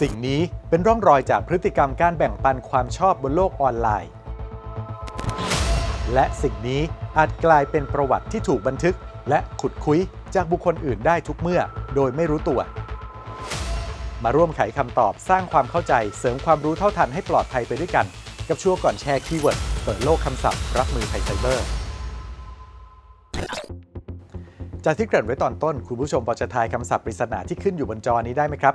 สิ่งนี้เป็นร่องรอยจากพฤติกรรมการแบ่งปันความชอบบนโลกออนไลน์ และสิ่งนี้อาจกลายเป็นประวัติที่ถูกบันทึก และขุดคุยจากบุคคลอื่นได้ทุกเมื่อ โดยไม่รู้ตัว มาร่วมไขคำตอบสร้างความเข้าใจเสริมความรู้เท่าทันให้ปลอดภัยไปด้วยกัน กับชัวร์ก่อนแชร์คีย์เวิร์ดเปิดโลกคำศัพท์รับมือภัยไซเบอร์จากที่เกริ่นไว้ตอนต้น คุณผู้ชมพอจะทายคำศัพท์ปริศนาที่ขึ้นอยู่บนจอนี้ได้ไหมครับ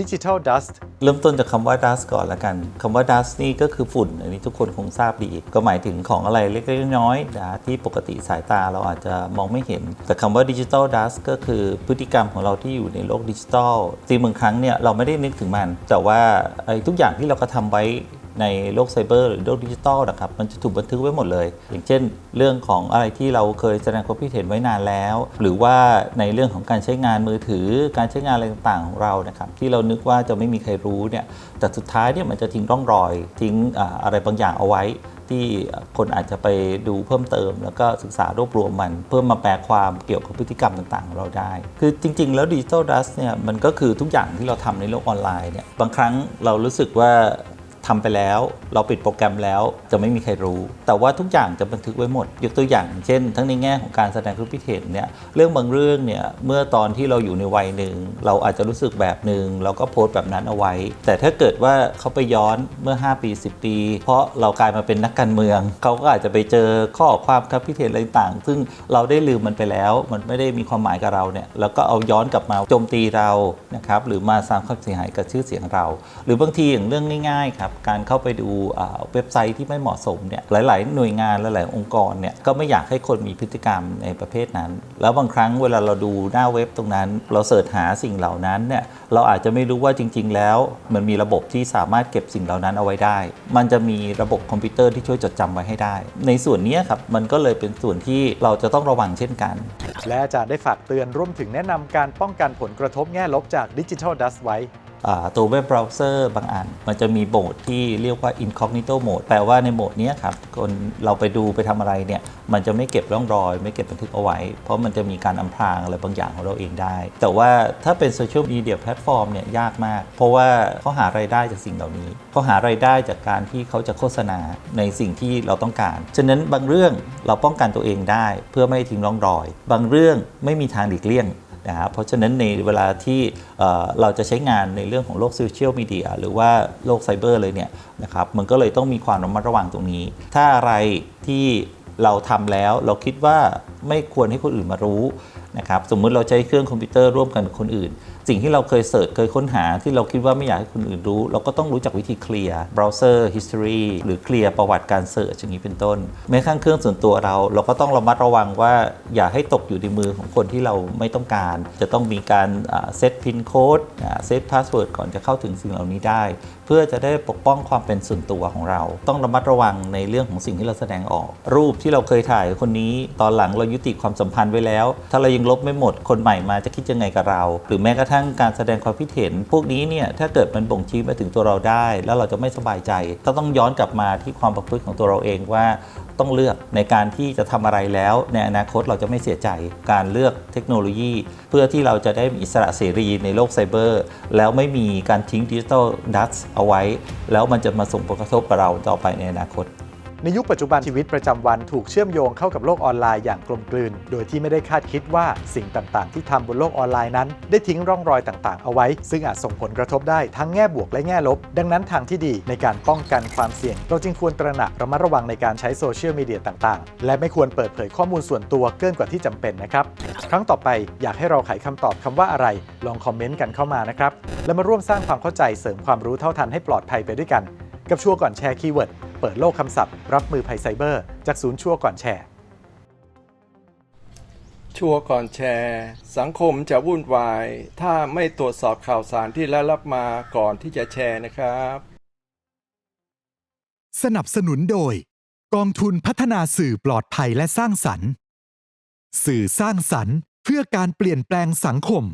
Digital Dust เริ่มต้นจากคำว่า dust ก่อนละกันคำว่า dust นี่ก็คือฝุ่น อันนี้ทุกคนคงทราบดี ก็หมายถึงของอะไรเล็กๆน้อยๆนะที่ปกติสายตาเราอาจจะมองไม่เห็น แต่คำว่า digital dust ก็คือพฤติกรรมของเราที่อยู่ในโลกดิจิทัลจริงบางครั้งเนี่ยเราไม่ได้นึกถึงมัน แต่ว่าไอ้ทุกอย่างที่เรากระทำไว้ ในโลกไซเบอร์หรือโลกดิจิทัลนะครับมันจะถูกบันทึกไว้หมดเลย อย่างเช่น เรื่องของอะไรที่เราเคยแสดงความคิดเห็นไว้นานแล้ว หรือว่าในเรื่องของการใช้งานมือถือ การใช้งานอะไรต่างๆของเรานะครับที่เรานึกว่าจะไม่มีใครรู้เนี่ยแต่สุดท้ายเนี่ยมันจะทิ้งร่องรอย ทิ้งอะไรบางอย่างเอาไว้ ที่คนอาจจะไปดูเพิ่มเติม แล้วก็ศึกษารวบรวมมัน เพื่อมาแปลความเกี่ยวกับพฤติกรรมต่างๆของเราได้ คือจริง ๆ แล้วดิจิทัลดัสเนี่ยมันก็คือทุกอย่างที่เราทำในโลกออนไลน์เนี่ยบางครั้งเรารู้สึกว่า ทำไปแล้ว เราปิดโปรแกรมแล้วจะไม่มีใครรู้ แต่ว่าทุกอย่างจะบันทึกไว้หมด ยกตัวอย่าง เช่น ทั้งในแง่ของการแสดงความคิดเห็นเนี่ยเรื่องบางเรื่องเนี่ยเมื่อตอนที่เราอยู่ในวัยหนึ่ง เราอาจจะรู้สึกแบบหนึ่งเราก็โพสต์แบบนั้นเอาไว้ แต่ถ้าเกิดว่าเขาไปย้อนเมื่อ 5 ปี 10 ปี เพราะเรากลายมาเป็นนักการเมือง เขาก็อาจจะไปเจอข้อความครับคิเห็นอะไรต่างซึ่งเราได้ลืมมันไปแล้ว มันไม่ได้มีความหมายกับเราเนี่ยแล้วก็เอาย้อนกลับมาโจมตีเรานะครับหรือมาสร้างความเสียหายกับชื่อเสียงเรา หรือบางทีอย่างเรื่องง่ายๆครับการเข้าไปดูเว็บไซต์ที่ไม่เหมาะสมเนี่ยหลาย ๆ หน่วยงานหลาย ๆ องค์กรเนี่ยก็ไม่อยากให้คนมีพฤติกรรมในประเภทนั้น แล้วบางครั้งเวลาเราดูหน้าเว็บตรงนั้น เราเสิร์ชหาสิ่งเหล่านั้นเนี่ยเราอาจจะไม่รู้ว่าจริง ๆ แล้ว มันมีระบบที่สามารถเก็บสิ่งเหล่านั้นเอาไว้ได้ มันจะมีระบบคอมพิวเตอร์ที่ช่วยจดจำไว้ให้ได้ ในส่วนนี้ครับมันก็เลยเป็นส่วนที่เราจะต้องระวังเช่นกัน และอาจารย์ได้ฝากเตือนร่วมถึงแนะนำการป้องกันผลกระทบแง่ลบจาก Digital Dust ไว้ ตัวเว็บเบราว์เซอร์บางอัน มันจะมีโหมดที่เรียกว่า incognito mode แปลว่าในโหมดนี้ครับคนเราไปดูไปทำอะไรเนี่ย มันจะไม่เก็บร่องรอย ไม่เก็บบันทึกเอาไว้ เพราะมันจะมีการอำพรางอะไรบางอย่างของเราเองได้ แต่ว่าถ้าเป็นโซเชียลมีเดียแพลตฟอร์มเนี่ยยากมาก เพราะว่าเขาหารายได้จากสิ่งเหล่านี้เขาหารายได้จากการที่เขาจะโฆษณาในสิ่งที่เราต้องการ ฉะนั้นบางเรื่องเราป้องกันตัวเองได้ เพื่อไม่ให้ทิ้งร่องรอย บางเรื่องไม่มีทางหลีกเลี่ยง นะครับเพราะฉะนั้นในเวลาที่เราจะใช้งานในเรื่องของโลกโซเชียลมีเดียหรือว่าโลกไซเบอร์เลยเนี่ยนะครับมันก็เลยต้องมีความระมัดระวังตรงนี้ ถ้าอะไรที่เราทำแล้วเราคิดว่าไม่ควรให้คนอื่นมารู้นะครับสมมุติเราใช้เครื่องคอมพิวเตอร์ร่วมกันกับคนอื่นสิ่งที่เราเคยเสิร์ชเคยค้นหาที่เราคิดว่าไม่อยากให้คนอื่นรู้ เราก็ต้องรู้จักวิธีเคลียร์ browser history หรือเคลียร์ประวัติการเสิร์ชอย่างนี้เป็นต้น แม้กระทั่งเครื่องส่วนตัวเรา เราก็ต้องระมัดระวังว่าอย่าให้ตกอยู่ในมือของคนที่เราไม่ต้องการ จะต้องมีการเซตพินโค้ดเซตพาสเวิร์ดก่อนจะเข้าถึงสิ่งเหล่านี้ได้ เพื่อจะได้ปกป้องความเป็นส่วนตัวของเรา ต้องระมัดระวังในเรื่องของสิ่งที่เราแสดงออก รูปที่เราเคยถ่ายคนนี้ตอนหลังเรายุติความสัมพันธ์ไว้แล้ว ถ้าเรายังลบไม่หมดคนใหม่มาจะคิดยังไงกับเรา หรือแม้กระทั่งการแสดงความคิดเห็น พวกนี้เนี่ยถ้าเกิดมันบ่งชี้มาถึงตัวเราได้ แล้วเราจะไม่สบายใจ ก็ต้องย้อนกลับมาที่ความประพฤติของตัวเราเองว่าต้องเลือกในการที่จะทำอะไรแล้ว ในอนาคตเราจะไม่เสียใจการเลือกเทคโนโลยี เพื่อที่เราจะได้มีอิสระเสรีในโลกไซเบอร์ แล้วไม่มีการทิ้งดิจิทัลดัสเอาไว้ แล้วมันจะมาส่งผลกระทบกับเราต่อไปในอนาคต ในยุคปัจจุบันชีวิตประจำวันถูกเชื่อมโยงเข้ากับโลกออนไลน์อย่างกลมกลืน โดยที่ไม่ได้คาดคิดว่าสิ่งต่างๆ ที่ทำบนโลกออนไลน์นั้น ได้ทิ้งร่องรอยต่างๆ เอาไว้ ซึ่งอาจส่งผลกระทบได้ทั้งแง่บวกและแง่ลบ ดังนั้นทางที่ดีในการป้องกันความเสี่ยง เราจึงควรตระหนักระมัดระวังในการใช้โซเชียลมีเดียต่างๆ และไม่ควรเปิดเผยข้อมูลส่วนตัวเกินกว่าที่จำเป็นนะครับ ครั้งต่อไปอยากให้เราไขคำตอบคำว่าอะไร ลองคอมเมนต์กันเข้ามานะครับ และมาร่วมสร้างความเข้าใจเสริมความรู้เท่าทันให้ปลอดภัยไปด้วยกัน กับชัวร์ก่อนแชร์คีย์เวิร์ด เปิดโลกคำศัพท์ รับมือภัยไซเบอร์ จากศูนย์ชัวร์ก่อนแชร์ ชัวร์ก่อนแชร์ สังคมจะวุ่นวาย ถ้าไม่ตรวจสอบข่าวสารที่ได้รับมาก่อนที่จะแชร์นะครับ สนับสนุนโดย กองทุนพัฒนาสื่อปลอดภัยและสร้างสรรค์ สื่อสร้างสรรค์เพื่อการเปลี่ยนแปลงสังคม